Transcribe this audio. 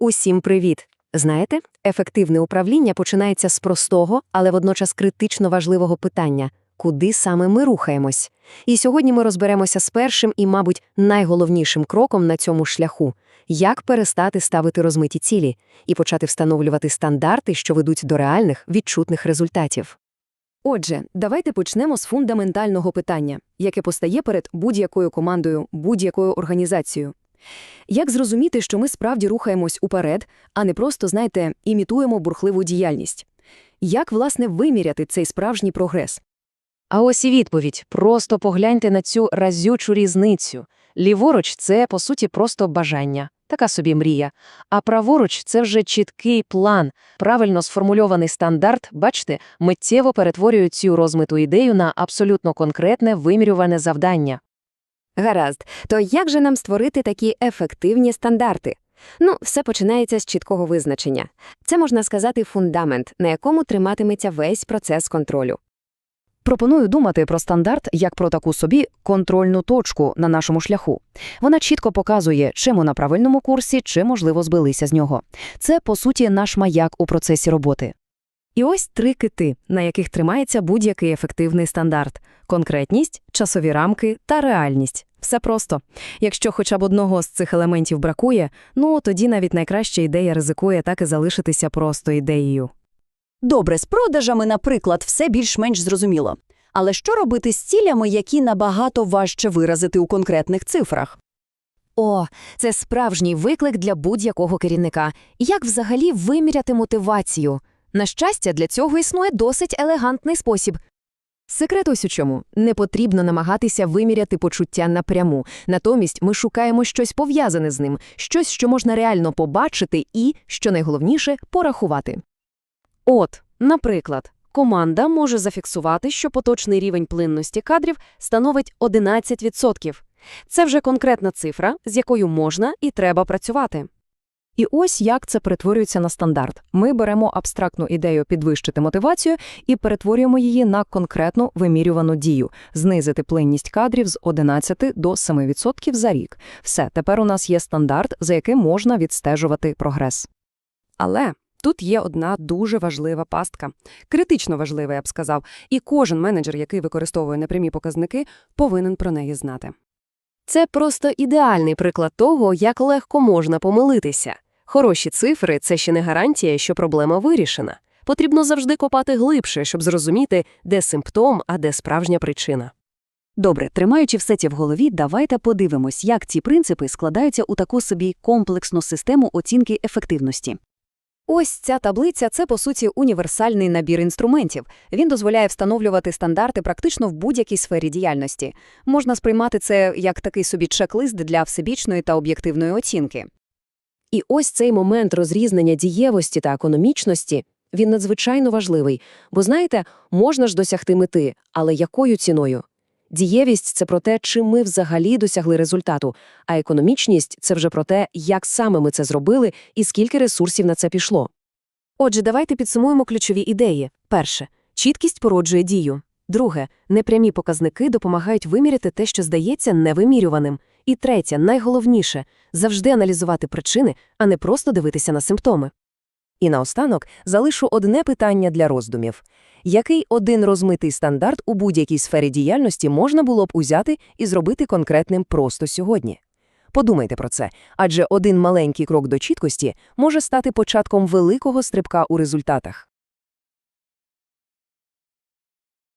Усім привіт! Знаєте, ефективне управління починається з простого, але водночас критично важливого питання – куди саме ми рухаємось? І сьогодні ми розберемося з першим і, мабуть, найголовнішим кроком на цьому шляху – як перестати ставити розмиті цілі і почати встановлювати стандарти, що ведуть до реальних, відчутних результатів. Отже, давайте почнемо з фундаментального питання, яке постає перед будь-якою командою, будь-якою організацією. Як зрозуміти, що ми справді рухаємось уперед, а не просто, знаєте, імітуємо бурхливу діяльність? Як, власне, виміряти цей справжній прогрес? А ось і відповідь. Просто погляньте на цю разючу різницю. Ліворуч – це, по суті, просто бажання. Така собі мрія. А праворуч – це вже чіткий план, правильно сформульований стандарт, бачите, миттєво перетворює цю розмиту ідею на абсолютно конкретне вимірюване завдання. Гаразд, то як же нам створити такі ефективні стандарти? Ну, все починається з чіткого визначення. Це, можна сказати, фундамент, на якому триматиметься весь процес контролю. Пропоную думати про стандарт як про таку собі контрольну точку на нашому шляху. Вона чітко показує, чи ми на правильному курсі, чи, можливо, збилися з нього. Це, по суті, наш маяк у процесі роботи. І ось три кити, на яких тримається будь-який ефективний стандарт – конкретність, часові рамки та реальність. Все просто. Якщо хоча б одного з цих елементів бракує, ну тоді навіть найкраща ідея ризикує так і залишитися просто ідеєю. Добре, з продажами, наприклад, все більш-менш зрозуміло. Але що робити з цілями, які набагато важче виразити у конкретних цифрах? О, це справжній виклик для будь-якого керівника. Як взагалі виміряти мотивацію? На щастя, для цього існує досить елегантний спосіб. Секрет ось у чому. Не потрібно намагатися виміряти почуття напряму. Натомість ми шукаємо щось пов'язане з ним, щось, що можна реально побачити і, що найголовніше, порахувати. От, наприклад, команда може зафіксувати, що поточний рівень плинності кадрів становить 11%. Це вже конкретна цифра, з якою можна і треба працювати. І ось як це перетворюється на стандарт. Ми беремо абстрактну ідею підвищити мотивацію і перетворюємо її на конкретну вимірювану дію – знизити плинність кадрів з 11 до 7% за рік. Все, тепер у нас є стандарт, за яким можна відстежувати прогрес. Але тут є одна дуже важлива пастка. Критично важлива, я б сказав, і кожен менеджер, який використовує непрямі показники, повинен про неї знати. Це просто ідеальний приклад того, як легко можна помилитися. Хороші цифри – це ще не гарантія, що проблема вирішена. Потрібно завжди копати глибше, щоб зрозуміти, де симптом, а де справжня причина. Добре, тримаючи все це в голові, давайте подивимось, як ці принципи складаються у таку собі комплексну систему оцінки ефективності. Ось ця таблиця – це, по суті, універсальний набір інструментів. Він дозволяє встановлювати стандарти практично в будь-якій сфері діяльності. Можна сприймати це як такий собі чек-лист для всебічної та об'єктивної оцінки. І ось цей момент розрізнення дієвості та економічності, він надзвичайно важливий. Бо, знаєте, можна ж досягти мети, але якою ціною? Дієвість – це про те, чим ми взагалі досягли результату, а економічність – це вже про те, як саме ми це зробили і скільки ресурсів на це пішло. Отже, давайте підсумуємо ключові ідеї. Перше – чіткість породжує дію. Друге – непрямі показники допомагають виміряти те, що здається невимірюваним. І третє, найголовніше – завжди аналізувати причини, а не просто дивитися на симптоми. І наостанок залишу одне питання для роздумів. Який один розмитий стандарт у будь-якій сфері діяльності можна було б узяти і зробити конкретним просто сьогодні? Подумайте про це, адже один маленький крок до чіткості може стати початком великого стрибка у результатах.